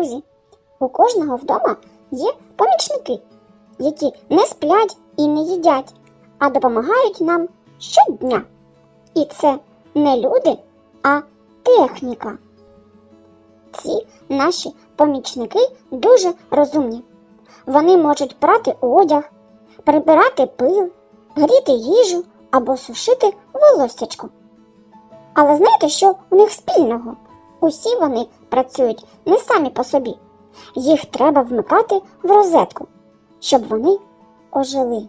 друзі, у кожного вдома є помічники, які не сплять і не їдять, а допомагають нам щодня. І це не люди, а техніка. Ці наші помічники дуже розумні. Вони можуть прати одяг, прибирати пил, гріти їжу або сушити волоссячко. Але знаєте, що у них спільного? Усі вони працюють не самі по собі. Їх треба вмикати в розетку, щоб вони ожили.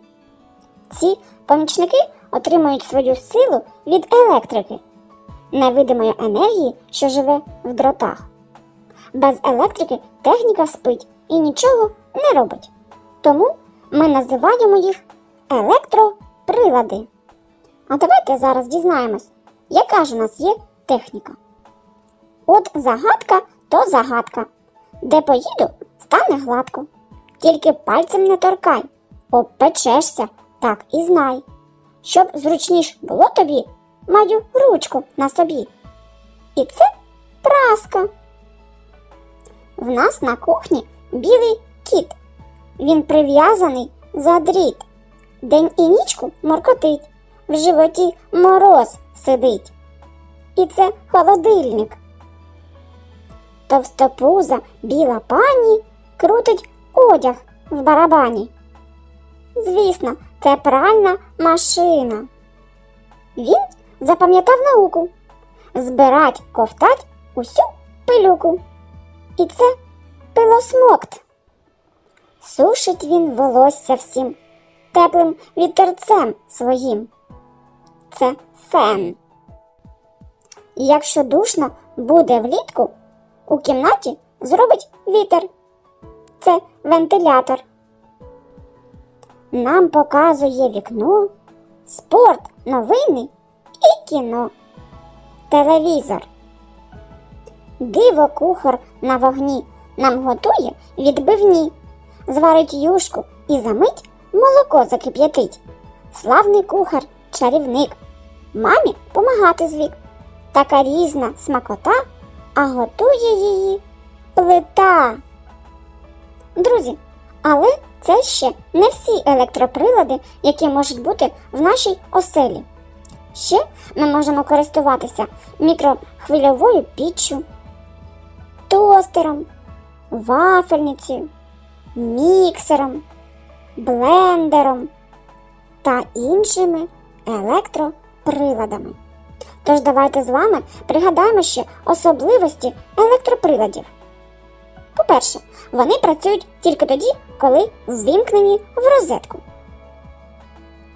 Ці помічники отримують свою силу від електрики, невидимої енергії, що живе в дротах. Без електрики техніка спить і нічого не робить. Тому ми називаємо їх електроприлади. А давайте зараз дізнаємось, яка ж у нас є техніка. От загадка то загадка. Де поїду, стане гладко. Тільки пальцем не торкай, обпечешся, так і знай. Щоб зручніш було тобі, маю ручку на собі. І це праска. В нас на кухні білий кіт. Він прив'язаний за дріт. День і нічку моркотить, в животі мороз сидить. І це холодильник. Товстопуза біла пані крутить одяг в барабані. Звісно, це пральна машина. Він запам'ятав науку збирать, ковтать усю пилюку. І це пилосмокт. Сушить він волосся всім теплим вітерцем своїм. Це фен. Якщо душно буде влітку, у кімнаті зробить вітер. Це вентилятор. Нам показує вікно, спорт, новини і кіно. Телевізор. Диво кухар на вогні нам готує відбивні, зварить юшку і за мить молоко закип'ятить. Славний кухар, чарівник, мамі помагати звик. Така різна смакота, а готує її плита. Друзі, але це ще не всі електроприлади, які можуть бути в нашій оселі. Ще ми можемо користуватися мікрохвильовою піччю, тостером, вафельницею, міксером, блендером та іншими електроприладами. Тож давайте з вами пригадаємо ще особливості електроприладів. По-перше, вони працюють тільки тоді, коли ввімкнені в розетку.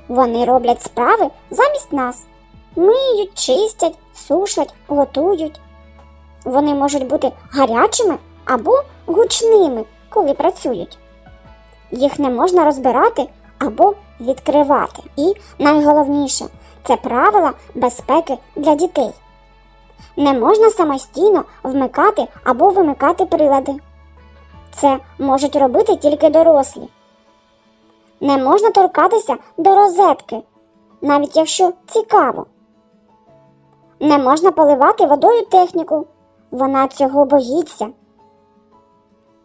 Вони роблять справи замість нас, миють, чистять, сушать, готують. Вони можуть бути гарячими або гучними, коли працюють. Їх не можна розбирати або відкривати. І найголовніше це правила безпеки для дітей. Не можна самостійно вмикати або вимикати прилади. Це можуть робити тільки дорослі. Не можна торкатися до розетки, навіть якщо цікаво. Не можна поливати водою техніку, вона цього боїться.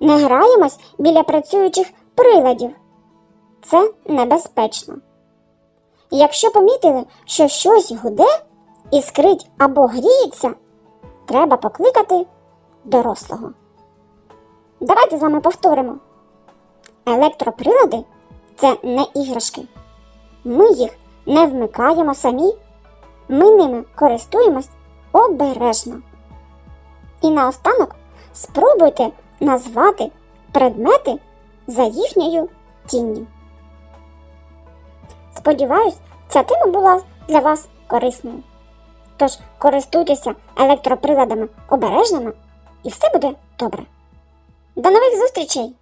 Не граємось біля працюючих приладів. Це небезпечно. Якщо помітили, що щось гуде, іскрить або гріється, треба покликати дорослого. Давайте з вами повторимо. Електроприлади це не іграшки. Ми їх не вмикаємо самі, ми ними користуємось обережно. І наостанок спробуйте назвати предмети за їхньою тінню. Сподіваюсь, ця тема була для вас корисною. Тож користуйтеся електроприладами обережними і все буде добре. До нових зустрічей!